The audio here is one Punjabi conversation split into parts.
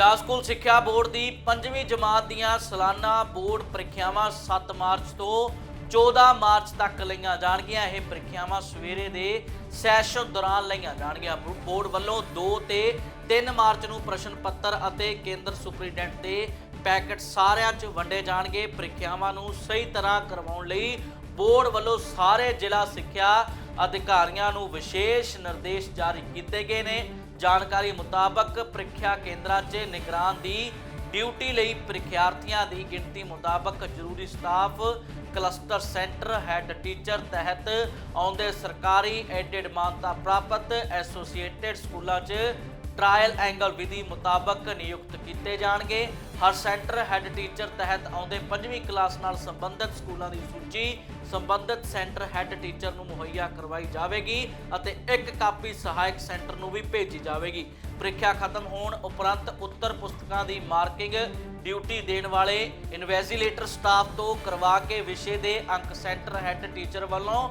ਪੰਜਾਬ ਸਕੂਲ ਸਿੱਖਿਆ ਬੋਰਡ ਦੀ 5ਵੀਂ ਜਮਾਤ ਦੀਆਂ ਸਾਲਾਨਾ ਬੋਰਡ ਪ੍ਰੀਖਿਆਵਾਂ 7 ਮਾਰਚ ਤੋਂ 14 ਮਾਰਚ ਤੱਕ ਲਈਆਂ ਜਾਣਗੀਆਂ। ਇਹ ਪ੍ਰੀਖਿਆਵਾਂ ਸਵੇਰੇ ਦੇ ਸੈਸ਼ਨ ਦੌਰਾਨ ਲਈਆਂ ਜਾਣਗੀਆਂ। ਬੋਰਡ ਵੱਲੋਂ 2 ਤੇ 3 ਮਾਰਚ ਨੂੰ ਪ੍ਰਸ਼ਨ ਪੱਤਰ ਅਤੇ ਕੇਂਦਰ ਸੁਪਰੀਡੈਂਟ ਦੇ ਪੈਕੇਟ ਸਾਰਿਆਂ 'ਚ ਵੰਡੇ ਜਾਣਗੇ। ਪ੍ਰੀਖਿਆਵਾਂ ਨੂੰ ਸਹੀ ਤਰ੍ਹਾਂ ਕਰਵਾਉਣ ਲਈ ਬੋਰਡ ਵੱਲੋਂ ਸਾਰੇ ਜ਼ਿਲ੍ਹਾ ਸਿੱਖਿਆ ਅਧਿਕਾਰੀਆਂ ਨੂੰ ਵਿਸ਼ੇਸ਼ ਨਿਰਦੇਸ਼ ਜਾਰੀ ਕੀਤੇ ਗਏ ਨੇ। ਜਾਣਕਾਰੀ ਮੁਤਾਬਕ ਪ੍ਰੀਖਿਆ ਕੇਂਦਰਾਂ 'ਚ ਨਿਗਰਾਨ ਦੀ ਡਿਊਟੀ ਲਈ ਪ੍ਰੀਖਿਆਰਥੀਆਂ ਦੀ ਗਿਣਤੀ ਮੁਤਾਬਕ ਜ਼ਰੂਰੀ staff, cluster centre, head teacher ਤਹਿਤ ਆਉਂਦੇ ਸਰਕਾਰੀ ਐਡਿਡ ਮਾਨਤਾ ਪ੍ਰਾਪਤ, ਐਸੋਸੀਏਟਿਡ ਸਕੂਲਾਂ 'ਚ ਟ੍ਰਾਇਲ ਐਂਗਲ ਵਿਧੀ ਮੁਤਾਬਕ ਨਿਯੁਕਤ ਕੀਤੇ ਜਾਣਗੇ। ਹਰ ਸੈਂਟਰ ਹੈੱਡ ਟੀਚਰ ਤਹਿਤ ਆਉਂਦੇ ਪੰਜਵੀਂ ਕਲਾਸ ਨਾਲ ਸੰਬੰਧਿਤ ਸਕੂਲਾਂ ਦੀ ਸੂਚੀ, ਸੰਬੰਧਿਤ ਸੈਂਟਰ ਹੈੱਡ ਟੀਚਰ ਨੂੰ ਮੁਹੱਈਆ ਕਰਵਾਈ ਜਾਵੇਗੀ ਅਤੇ ਇੱਕ ਕਾਪੀ ਸਹਾਇਕ ਸੈਂਟਰ ਨੂੰ ਵੀ ਭੇਜੀ ਜਾਵੇਗੀ। ਪ੍ਰੀਖਿਆ ਖਤਮ ਹੋਣ ਉਪਰੰਤ ਉੱਤਰ ਪੁਸਤਕਾਂ ਦੀ ਮਾਰਕਿੰਗ, ਡਿਊਟੀ ਦੇਣ ਵਾਲੇ ਇਨਵੈਜ਼ੀਲੇਟਰ ਸਟਾਫ ਤੋਂ ਕਰਵਾ ਕੇ ਵਿਸ਼ੇ ਦੇ ਅੰਕ ਸੈਂਟਰ ਹੈੱਡ ਟੀਚਰ ਵੱਲੋਂ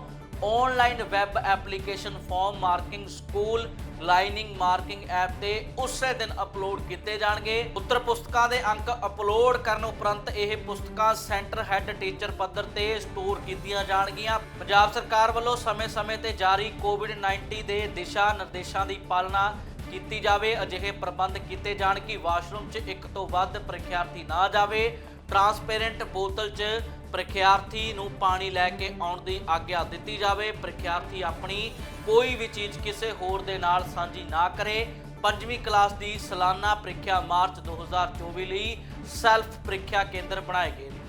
online web application form marking school lining marking app ਤੇ ਉਸੇ ਦਿਨ ਅਪਲੋਡ ਕੀਤੇ ਜਾਣਗੇ। ਉੱਤਰ ਪੁਸਤਕਾਂ ਦੇ ਅੰਕ ਅਪਲੋਡ ਕਰਨ ਉਪਰੰਤ ਇਹ ਪੁਸਤਕਾਂ ਸੈਂਟਰ ਹੈੱਡ ਟੀਚਰ ਪੱਧਰ ਤੇ ਸਟੋਰ ਕੀਤੀਆਂ ਜਾਣਗੀਆਂ। ਪੰਜਾਬ ਸਰਕਾਰ ਵੱਲੋਂ ਸਮੇਂ-ਸਮੇਂ ਤੇ ਜਾਰੀ ਕੋਵਿਡ-19 ਦੇ ਦਿਸ਼ਾ ਨਿਰਦੇਸ਼ਾਂ ਦੀ ਪਾਲਣਾ ਕੀਤੀ ਜਾਵੇ। ਅਜਿਹੇ ਪ੍ਰਬੰਧ ਕੀਤੇ ਜਾਣ ਕਿ ਵਾਸ਼ਰੂਮ 'ਚ ਇੱਕ ਤੋਂ ਵੱਧ ਪ੍ਰੀਖਿਆਰਥੀ ਨਾ ਜਾਵੇ। ਟਰਾਂਸਪੇਰੈਂਟ ਬੋਤਲ 'ਚ ਪ੍ਰੀਖਿਆਰਥੀ ਨੂੰ ਪਾਣੀ ਲੈ ਕੇ ਆਉਣ ਦੀ ਆਗਿਆ ਦਿੱਤੀ ਜਾਵੇ। ਪ੍ਰੀਖਿਆਰਥੀ ਆਪਣੀ ਕੋਈ ਵੀ ਚੀਜ਼ ਕਿਸੇ ਹੋਰ ਦੇ ਨਾਲ ਸਾਂਝੀ ਨਾ ਕਰੇ। ਪੰਜਵੀਂ ਕਲਾਸ ਦੀ ਸਾਲਾਨਾ ਪ੍ਰੀਖਿਆ ਮਾਰਚ 2024 ਲਈ ਸੈਲਫ ਪ੍ਰੀਖਿਆ ਕੇਂਦਰ ਬਣਾਏ ਗਏ ਨੇ।